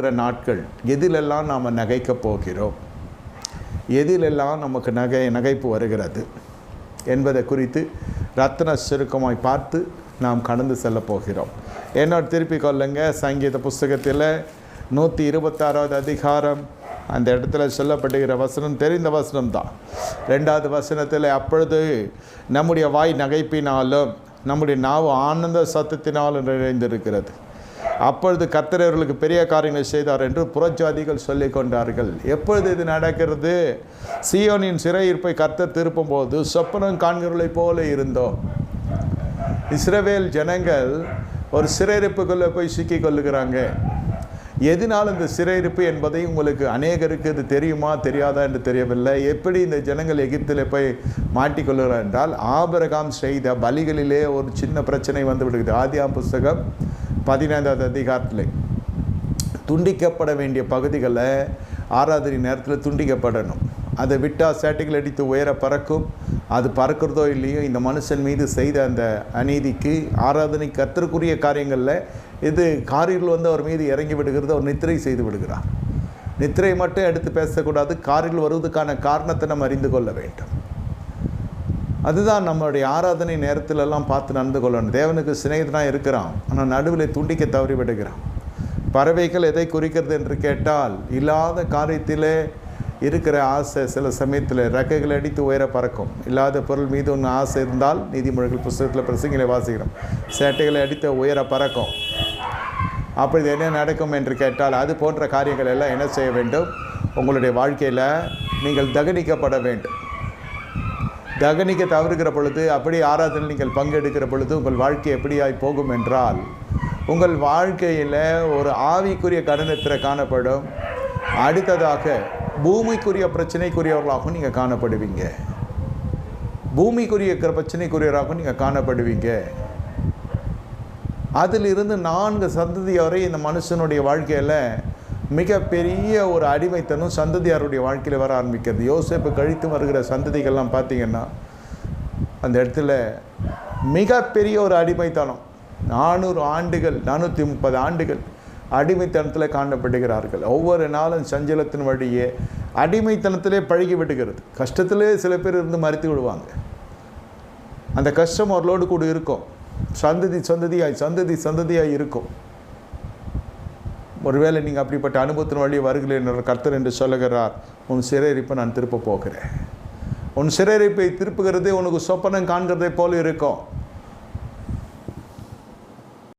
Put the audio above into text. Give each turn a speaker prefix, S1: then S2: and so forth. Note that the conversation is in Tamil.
S1: இருக்கிற நாட்கள் எதிலெல்லாம் நாம் நகைக்கப் போகிறோம்? எதிலெல்லாம் நமக்கு நகை நகைப்பு வருகிறது? என்பதை குறித்து ரத்ன சுருக்கமாய் பார்த்து நாம் கடந்து செல்ல போகிறோம். என்னோட திருப்பி கொள்ளுங்க. சங்கீத புஸ்தகத்தில் நூற்றி இருபத்தாறாவது அதிகாரம். அந்த இடத்துல சொல்லப்படுகிற வசனம் தெரிந்த வசனம் தான் ரெண்டாவது வசனத்தில் அப்பொழுது நம்முடைய வாய் நகைப்பினாலும் நம்முடைய நாவு ஆனந்த சத்தத்தினாலும் நிறைந்திருக்கிறது. அப்பொழுது கத்திரவர்களுக்கு பெரிய காரியங்களை செய்தார் என்று புறஜாதிகள் சொல்லிக் கொண்டார்கள். எப்பொழுது இது நடக்கிறது? சியோனின் சிறையிருப்பை திருப்பும் போது சொப்பனம் காண்கிறவர்களைப் போல இருந்தோம். இஸ்ரவேல் ஜனங்கள் ஒரு சிறையிருப்புக்குள்ளே போய் சிக்கிக் கொள்ளுகிறாங்க. எதனால் இந்த சிறையிருப்பு என்பதை உங்களுக்கு அநேகருக்கு இது தெரியுமா தெரியாதா என்று தெரியவில்லை. எப்படி இந்த ஜனங்கள் எகிப்தில் போய் மாட்டிக்கொள்கிறார் என்றால் ஆபரகாம் செய்த பலிகளிலே ஒரு சின்ன பிரச்சனை வந்து விடுகிறது. ஆதியாம் புஸ்தகம் பதினைந்தாவது அதிகாரத்தில். துண்டிக்கப்பட வேண்டிய பகுதிகளை ஆராதனை நேரத்தில் துண்டிக்கப்படணும். அதை விட்டால் சேட்டைகள் அடித்து உயர பறக்கும். அது பறக்கிறதோ இல்லையோ இந்த மனுஷன் மீது செய்த அந்த அநீதிக்கு ஆராதனை கத்திற்குரிய காரியங்களில் இது காரில் வந்து அவர் மீது இறங்கி விடுகிறது அவர் நித்திரை செய்து விடுகிறார். நித்திரை மட்டும் எடுத்து பேசக்கூடாது காரில் வருவதற்கான காரணத்தை நம்ம அறிந்து கொள்ள வேண்டும். அதுதான் நம்மளுடைய ஆராதனை நேரத்திலெல்லாம் பார்த்து நடந்து கொள்ளணும். தேவனுக்கு சிநேகிதனாக இருக்கிறான். ஆனால் நடுவில் துண்டிக்க தவறி விடுகிறான் பறவைகள் எதை குறிக்கிறது என்று கேட்டால் இல்லாத காரியத்திலே இருக்கிற ஆசை சில சமயத்தில் ரெக்கைகள் அடித்து உயர பறக்கும். இல்லாத பொருள் மீது ஒன்று ஆசை இருந்தால் நீதிமொழிகள் புஸ்தகத்தில் பிரசங்களை வாசிக்கிறோம். சேட்டைகளை அடித்து உயர பறக்கும். அப்படி என்ன நடக்கும் என்று கேட்டால் அது போன்ற காரியங்கள் எல்லாம் என்ன செய்ய வேண்டும்? உங்களுடைய வாழ்க்கையில் நீங்கள் தகனிக்கப்பட வேண்டும். தகனிக்க தவறுகிற பொழுது அப்படி ஆராதனை நீங்கள் பங்கெடுக்கிற பொழுது உங்கள் வாழ்க்கை எப்படியாய் போகும் என்றால் உங்கள் வாழ்க்கையில் ஒரு ஆவிக்குரிய கடனத்தில் காணப்படும். அடுத்ததாக பூமிக்குரிய பிரச்சனைக்குரியவர்களாகவும் நீங்கள் காணப்படுவீங்க. பூமிக்குரிய பிரச்சனைக்குரியவராகவும் நீங்கள் காணப்படுவீங்க. அதிலிருந்து நான்கு சந்ததி வரை இந்த மனுஷனுடைய வாழ்க்கையில் மிகப்பெரிய ஒரு அடிமைத்தனம் சந்ததியாருடைய வாழ்க்கையில் வர ஆரம்பிக்கிறது. யோசிப்பு கழித்து வருகிற சந்ததிகள்லாம் பார்த்தீங்கன்னா அந்த இடத்துல மிகப்பெரிய ஒரு அடிமைத்தனம். நானூறு ஆண்டுகள் நானூற்றி முப்பது ஆண்டுகள் அடிமைத்தனத்தில் காணப்படுகிறார்கள். ஒவ்வொரு நாளும் சஞ்சலத்தின் வழியே அடிமைத்தனத்திலே பழகி விடுகிறது. கஷ்டத்திலே சில பேர் இருந்து மறித்து விடுவாங்க. அந்த கஷ்டம் அவர்களோடு கூட இருக்கும். சந்ததி சந்ததியாய் சந்ததி சந்ததியாய் இருக்கும். ஒருவேளை நீங்கள் அப்படிப்பட்ட அனுபவத்தின் வழி வருகிறேன் என்ற கர்த்தர் என்று சொல்லுகிறார். உன் சிறையிருப்பை நான் திருப்ப போகிறேன். உன் சிறையிருப்பை திருப்புகிறது உனக்கு சொப்பனம் காண்கிறதை போல இருக்கும்.